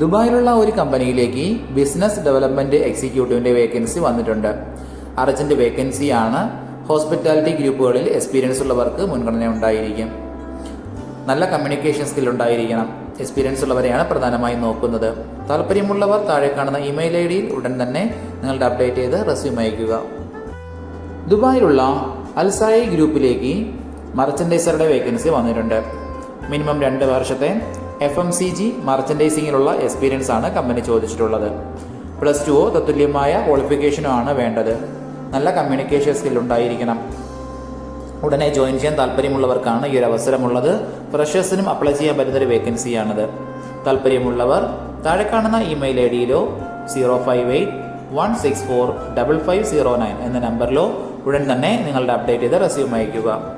ദുബായിലുള്ള ഒരു കമ്പനിയിലേക്ക് business development എക്സിക്യൂട്ടീവിന്റെ വേക്കൻസി വന്നിട്ടുണ്ട്. അർജന്റ് വേക്കൻസിയാണ് ഹോസ്പിറ്റാലിറ്റി ഗ്രൂപ്പുകളിൽ എക്സ്പീരിയൻസ് ഉള്ളവർക്ക് മുൻഗണന ഉണ്ടായിരിക്കും. നല്ല കമ്മ്യൂണിക്കേഷൻ സ്കിൽ ഉണ്ടായിരിക്കണം. എക്സ്പീരിയൻസ് ഉള്ളവരെയാണ് പ്രധാനമായും നോക്കുന്നത്. താല്പര്യമുള്ളവർ താഴെ കാണുന്ന ഇമെയിൽ ഐ ഡിയിൽ ഉടൻ തന്നെ നിങ്ങളുടെ അപ്ഡേറ്റ് ചെയ്ത് റെസ്യൂം അയക്കുക ദുബായിലുള്ള അൽസായി ഗ്രൂപ്പിലേക്ക് മർച്ചൻഡൈസറുടെ വേക്കൻസി വന്നിട്ടുണ്ട്. മിനിമം രണ്ട് വർഷത്തെ എഫ് എം സി ജി മർച്ചൻഡൈസിങ്ങിലുള്ള എക്സ്പീരിയൻസ് ആണ് കമ്പനി ചോദിച്ചിട്ടുള്ളത്. പ്ലസ് ടുവോ തത്തുല്യമായ ക്വാളിഫിക്കേഷനോ ആണ് വേണ്ടത്. നല്ല കമ്മ്യൂണിക്കേഷൻ സ്കിൽ ഉണ്ടായിരിക്കണം. ഉടനെ ജോയിൻ ചെയ്യാൻ താല്പര്യമുള്ളവർക്കാണ് ഈ ഒരു അവസരമുള്ളത്. ഫ്രഷേഴ്സിനും അപ്ലൈ ചെയ്യാൻ പറ്റുന്ന ഒരു വേക്കൻസിയാണിത്. താല്പര്യമുള്ളവർ താഴെ കാണുന്ന email I ഡിയിലോ zero five eight one six four double five zero nine എന്ന നമ്പറിലോ ഉടൻ തന്നെ നിങ്ങളുടെ അപ്ഡേറ്റ് ചെയ്ത റെസ്യൂം അയക്കുക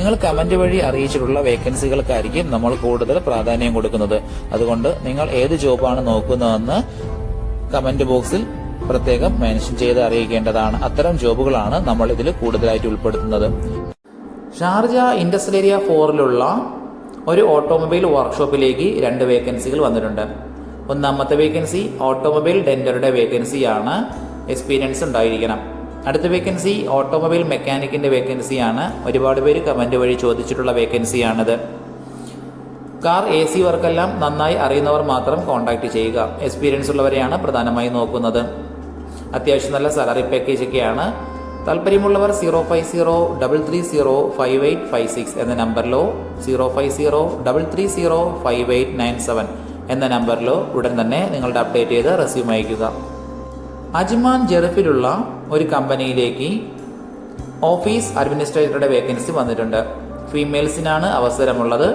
നിങ്ങൾ കമന്റ് വഴി അറിയിച്ചിട്ടുള്ള വേക്കൻസികൾക്കായിരിക്കും നമ്മൾ കൂടുതൽ പ്രാധാന്യം കൊടുക്കുന്നത്. അതുകൊണ്ട് നിങ്ങൾ ഏത് ജോബാണ് നോക്കുന്നതെന്ന് കമന്റ് ബോക്സിൽ പ്രത്യേകം മെൻഷൻ ചെയ്ത് അറിയിക്കേണ്ടതാണ്. അത്തരം ജോബുകളാണ് നമ്മൾ ഇതിൽ കൂടുതലായിട്ട് ഉൾപ്പെടുത്തുന്നത്. ഷാർജ ഇൻഡസ്ട്രിയൽ ഏരിയ ഫോറിലുള്ള ഒരു ഓട്ടോമൊബൈൽ വർക്ക്ഷോപ്പിലേക്ക് രണ്ട് വേക്കൻസികൾ വന്നിട്ടുണ്ട്. ഒന്നാമത്തെ വേക്കൻസി ഓട്ടോമൊബൈൽ ഡെൻഡറുടെ വേക്കൻസിയാണ്. എക്സ്പീരിയൻസ് ഉണ്ടായിരിക്കണം. അടുത്ത വേക്കൻസി ഓട്ടോമൊബൈൽ മെക്കാനിക്കിന്റെ വേക്കൻസിയാണ് ഒരുപാട് പേര് കമന്റ് വഴി ചോദിച്ചിട്ടുള്ള വേക്കൻസിയാണിത് കാർ എ സി വർക്കെല്ലാം നന്നായി അറിയുന്നവർ മാത്രം കോൺടാക്റ്റ് ചെയ്യുക. എക്സ്പീരിയൻസ് ഉള്ളവരെയാണ് പ്രധാനമായും നോക്കുന്നത്. അത്യാവശ്യം നല്ല സാലറി പാക്കേജ് ഒക്കെയാണ്. താല്പര്യമുള്ളവർ zero five zero double three zero five eight five six എന്ന നമ്പറിലോ zero five zero double three zero five eight nine seven എന്ന നമ്പറിലോ ഉടൻ തന്നെ നിങ്ങളുടെ അപ്ഡേറ്റ് ചെയ്ത് റെസ്യൂം അയക്കുക അജ്മാൻ ജെറഫിലുള്ള ഒരു കമ്പനിയിലേക്ക് ഓഫീസ് അഡ്മിനിസ്ട്രേറ്ററുടെ വേക്കൻസി വന്നിട്ടുണ്ട്. ഫീമെയിൽസിനാണ് അവസരമുള്ളത്.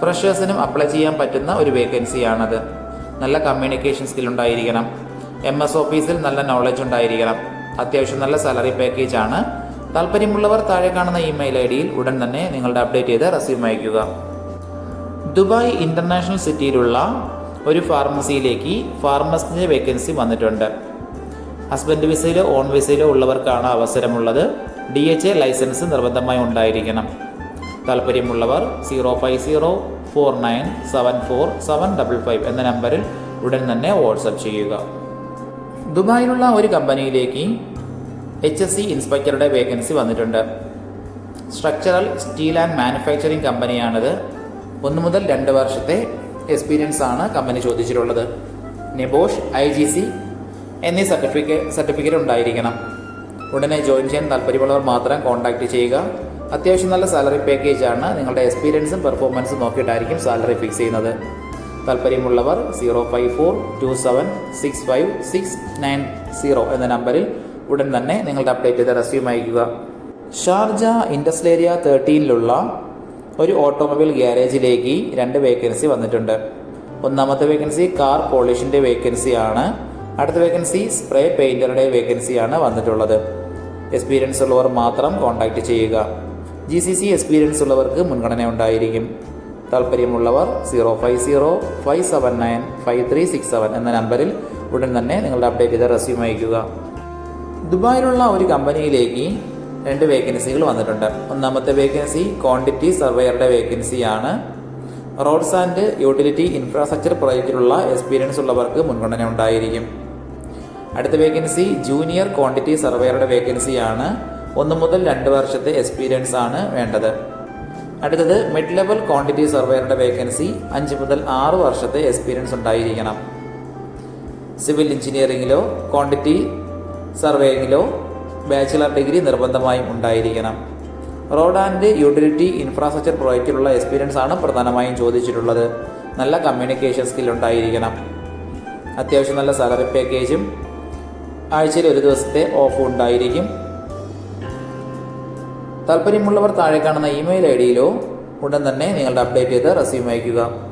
ഫ്രഷേഴ്സിനും അപ്ലൈ ചെയ്യാൻ പറ്റുന്ന ഒരു വേക്കൻസിയാണത്. നല്ല കമ്മ്യൂണിക്കേഷൻ സ്കിൽ ഉണ്ടായിരിക്കണം. എം എസ് ഓഫീസിൽ നല്ല നോളജ് ഉണ്ടായിരിക്കണം. അത്യാവശ്യം നല്ല സാലറി പാക്കേജ് ആണ്. താല്പര്യമുള്ളവർ താഴെ കാണുന്ന ഇമെയിൽ ഐ ഡിയിൽ ഉടൻ തന്നെ നിങ്ങളുടെ അപ്ഡേറ്റ് ചെയ്ത് റെസ്യൂം അയക്കുക ദുബായ് ഇന്റർനാഷണൽ സിറ്റിയിലുള്ള ഒരു ഫാർമസിയിലേക്ക് ഫാർമസിന്റെ വേക്കൻസി വന്നിട്ടുണ്ട്. ഹസ്ബൻഡ് വിസയിലോ ഓൺ വിസയിലോ ഉള്ളവർക്കാണ് അവസരമുള്ളത്. ഡി എച്ച് എ ലൈസൻസ് നിർബന്ധമായി ഉണ്ടായിരിക്കണം. താല്പര്യമുള്ളവർ zero five zero four nine seven four seven double five എന്ന നമ്പറിൽ ഉടൻ തന്നെ വാട്സപ്പ് ചെയ്യുക. ദുബായിലുള്ള ഒരു കമ്പനിയിലേക്ക് എച്ച് എസ് സി ഇൻസ്പെക്ടറുടെ വേക്കൻസി വന്നിട്ടുണ്ട്. സ്ട്രക്ചറൽ സ്റ്റീൽ ആൻഡ് മാനുഫാക്ചറിംഗ് കമ്പനിയാണിത്. ഒന്ന് മുതൽ രണ്ട് വർഷത്തെ എക്സ്പീരിയൻസ് ആണ് കമ്പനി ചോദിച്ചിട്ടുള്ളത്. നെബോഷ് ഐ ജി സി എന്നീ സർട്ടിഫിക്കറ്റ് സർട്ടിഫിക്കറ്റ് ഉണ്ടായിരിക്കണം. ഉടനെ ജോയിൻ ചെയ്യാൻ താല്പര്യമുള്ളവർ മാത്രം കോൺടാക്റ്റ് ചെയ്യുക. അത്യാവശ്യം നല്ല സാലറി പാക്കേജ് ആണ്. നിങ്ങളുടെ എക്സ്പീരിയൻസും പെർഫോമൻസും നോക്കിയിട്ടായിരിക്കും സാലറി ഫിക്സ് ചെയ്യുന്നത്. താല്പര്യമുള്ളവർ zero five four two seven six five six nine zero എന്ന നമ്പറിൽ ഉടൻ തന്നെ നിങ്ങളുടെ അപ്ഡേറ്റ് ചെയ്ത റെസ്യൂം അയക്കുക ഷാർജ ഇൻഡസ്ട്രിയൽ ഏരിയ തേർട്ടീനിലുള്ള ഒരു ഓട്ടോമൊബൈൽ ഗ്യാരേജിലേക്ക് രണ്ട് വേക്കൻസി വന്നിട്ടുണ്ട്. ഒന്നാമത്തെ വേക്കൻസി കാർ പോളിഷിന്റെ വേക്കൻസിയാണ് അടുത്ത വേക്കൻസി സ്പ്രേ പെയിന്ററുടെ വേക്കൻസിയാണ് വന്നിട്ടുള്ളത്. എക്സ്പീരിയൻസ് ഉള്ളവർ മാത്രം കോൺടാക്റ്റ് ചെയ്യുക. ജി സി സി എക്സ്പീരിയൻസ് ഉള്ളവർക്ക് മുൻഗണന ഉണ്ടായിരിക്കും. താല്പര്യമുള്ളവർ zero five zero five seven nine five three six seven എന്ന നമ്പറിൽ ഉടൻ തന്നെ നിങ്ങളുടെ അപ്ഡേറ്റ് ചെയ്ത റെസ്യൂം അയക്കുക ദുബായിലുള്ള ഒരു കമ്പനിയിലേക്ക് രണ്ട് വേക്കൻസികൾ വന്നിട്ടുണ്ട്. ഒന്നാമത്തെ വേക്കൻസി ക്വാണ്ടിറ്റി സർവേയറുടെ വേക്കൻസിയാണ് റോഡ്സ് ആൻഡ് യൂട്ടിലിറ്റി ഇൻഫ്രാസ്ട്രക്ചർ പ്രോജക്റ്റിലുള്ള എക്സ്പീരിയൻസ് ഉള്ളവർക്ക് മുൻഗണന ഉണ്ടായിരിക്കും. അടുത്ത വേക്കൻസി ജൂനിയർ ക്വാണ്ടിറ്റി സർവേയറുടെ വേക്കൻസിയാണ് ഒന്ന് മുതൽ രണ്ട് വർഷത്തെ എക്സ്പീരിയൻസ് ആണ് വേണ്ടത്. അടുത്തത് മിഡ് ലെവൽ ക്വാണ്ടിറ്റി സർവേയറുടെ വേക്കൻസി അഞ്ച് മുതൽ ആറ് വർഷത്തെ എക്സ്പീരിയൻസ് ഉണ്ടായിരിക്കണം. സിവിൽ എഞ്ചിനീയറിംഗിലോ ക്വാണ്ടിറ്റി സർവേയിങ്ങിലോ ബാച്ചിലർ ഡിഗ്രി നിർബന്ധമായും ഉണ്ടായിരിക്കണം. റോഡ് ആൻഡ് യൂട്ടിലിറ്റി ഇൻഫ്രാസ്ട്രക്ചർ പ്രൊജക്റ്റിലുള്ള എക്സ്പീരിയൻസ് ആണ് പ്രധാനമായും ചോദിച്ചിട്ടുള്ളത്. നല്ല കമ്മ്യൂണിക്കേഷൻ സ്കിൽ ഉണ്ടായിരിക്കണം. അത്യാവശ്യം നല്ല സാലറി പാക്കേജും ആഴ്ചയിൽ ഒരു ദിവസത്തെ ഓഫ് ഉണ്ടായിരിക്കും. താല്പര്യമുള്ളവർ താഴെ കാണുന്ന ഇമെയിൽ ഐ ഡിയിലോ ഉടൻ തന്നെ നിങ്ങളുടെ അപ്ഡേറ്റ് ചെയ്ത് റെസ്യൂം അയയ്ക്കുക.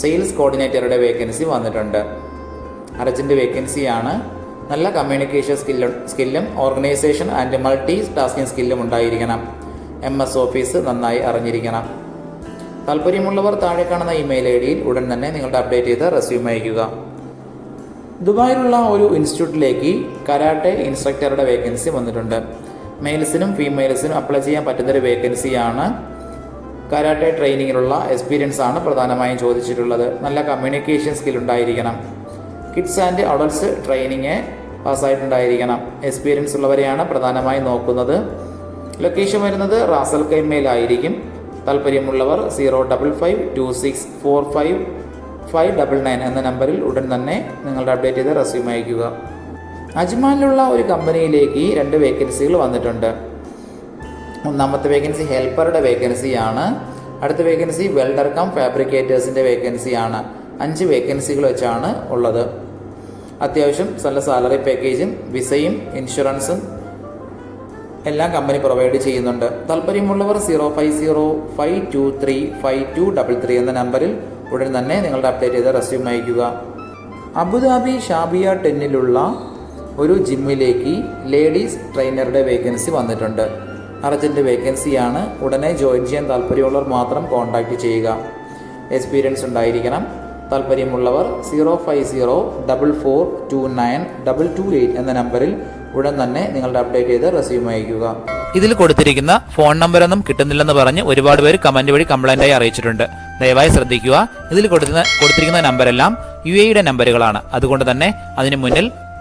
സെയിൽസ് കോർഡിനേറ്ററുടെ വേക്കൻസി വന്നിട്ടുണ്ട്. അർജന്റ് വേക്കൻസിയാണ് നല്ല കമ്മ്യൂണിക്കേഷൻ സ്കില്ലും സ്കില്ലും ഓർഗനൈസേഷൻ ആൻഡ് മൾട്ടി ടാസ്കിംഗ് സ്കില്ലും ഉണ്ടായിരിക്കണം. എം എസ് ഓഫീസ് നന്നായി അറിഞ്ഞിരിക്കണം. താല്പര്യമുള്ളവർ താഴെ കാണുന്ന ഇമെയിൽ ഐ ഡിയിൽ ഉടൻ തന്നെ നിങ്ങളുടെ അപ്ഡേറ്റ് ചെയ്ത റെസ്യൂം അയക്കുക ദുബായിലുള്ള ഒരു ഇൻസ്റ്റിറ്റ്യൂട്ടിലേക്ക് കരാട്ടെ ഇൻസ്ട്രക്ടറുടെ വേക്കൻസി വന്നിട്ടുണ്ട്. മെയിൽസിനും ഫീമെയിൽസിനും അപ്ലൈ ചെയ്യാൻ പറ്റുന്നൊരു വേക്കൻസിയാണ് കരാട്ടെ ട്രെയിനിങ്ങിലുള്ള എക്സ്പീരിയൻസ് ആണ് പ്രധാനമായും ചോദിച്ചിട്ടുള്ളത്. നല്ല കമ്മ്യൂണിക്കേഷൻ സ്കിൽ ഉണ്ടായിരിക്കണം. കിഡ്സ് ആൻഡ് അഡൾട്ട്സ് ട്രെയിനിങ് പാസ്സായിട്ടുണ്ടായിരിക്കണം. എക്സ്പീരിയൻസ് ഉള്ളവരെയാണ് പ്രധാനമായും നോക്കുന്നത്. ലൊക്കേഷൻ വരുന്നത് റാസൽ കൈമയിലായിരിക്കും താല്പര്യമുള്ളവർ zero double five two six four five five double nine എന്ന നമ്പറിൽ ഉടൻ തന്നെ നിങ്ങളുടെ അപ്ഡേറ്റ് ചെയ്ത് റെസ്യൂം അയക്കുക അജ്മാനിലുള്ള ഒരു കമ്പനിയിലേക്ക് രണ്ട് വേക്കൻസികൾ വന്നിട്ടുണ്ട്. ഒന്നാമത്തെ വേക്കൻസി ഹെൽപ്പറുടെ വേക്കൻസിയാണ് അടുത്ത വേക്കൻസി വെൽഡർ കം ഫാബ്രിക്കേറ്റേഴ്സിന്റെ വേക്കൻസിയാണ് അഞ്ച് വേക്കൻസികൾ വെച്ചാണ് ഉള്ളത്. അത്യാവശ്യം നല്ല സാലറി പാക്കേജും വിസയും ഇൻഷുറൻസും എല്ലാം കമ്പനി പ്രൊവൈഡ് ചെയ്യുന്നുണ്ട്. താല്പര്യമുള്ളവർ zero five zero five two three five two double three എന്ന നമ്പറിൽ ഉടൻ തന്നെ നിങ്ങളുടെ അപ്ഡേറ്റ് ചെയ്ത റെസ്യൂം അയക്കുക അബുദാബി ഷാബിയ ടെന്നിലുള്ള ഒരു ജിമ്മിലേക്ക് ലേഡീസ് ട്രെയിനറുടെ വേക്കൻസി വന്നിട്ടുണ്ട്. അർജന്റ് വേക്കൻസിയാണ്. ഉടനെ ജോയിൻ ചെയ്യാൻ താല്പര്യമുള്ളവർ മാത്രം കോൺടാക്റ്റ് ചെയ്യുക. എക്സ്പീരിയൻസ് ഉണ്ടായിരിക്കണം. താല്പര്യമുള്ളവർ zero five zero double four two nine double two eight എന്ന നമ്പറിൽ ഉടൻ തന്നെ നിങ്ങളുടെ അപ്ഡേറ്റ് ചെയ്ത് റെസ്യൂം അയക്കുക ഇതിൽ കൊടുത്തിരിക്കുന്ന ഫോൺ നമ്പറൊന്നും കിട്ടുന്നില്ലെന്ന് പറഞ്ഞ് ഒരുപാട് പേര് കമന്റ് വഴി കംപ്ലൈന്റ് ആയി അറിയിച്ചിട്ടുണ്ട്. ദയവായി ശ്രദ്ധിക്കുക. ഇതിൽ കൊടുക്കുന്ന കൊടുത്തിരിക്കുന്ന നമ്പരെല്ലാം യു എയുടെ നമ്പറുകളാണ് അതുകൊണ്ട് തന്നെ അതിന് മുന്നിൽ